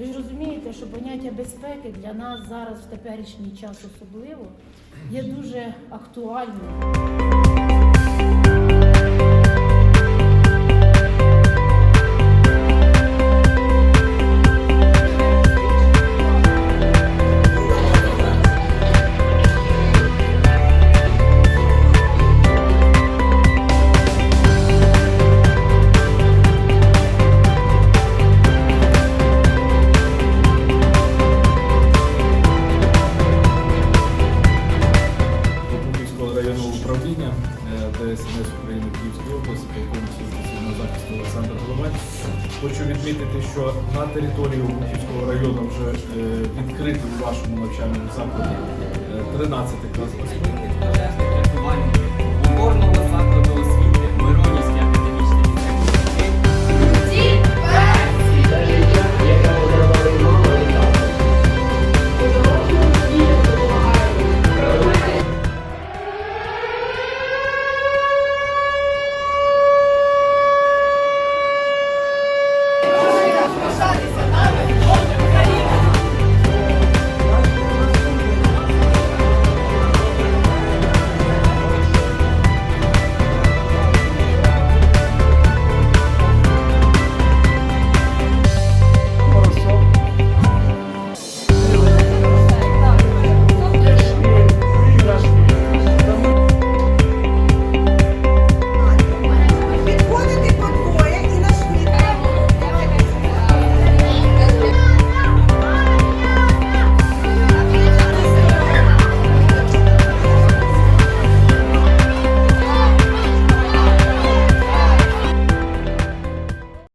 Ви ж розумієте, що поняття безпеки для нас зараз в теперішній час особливо є дуже актуальним. ДСНС України в Київській області, полковник цивільного захисту Олександр Головань. Хочу відмітити, що на території Київського району вже е, відкритий у вашому навчальному закладі е, 13 клас безпеки.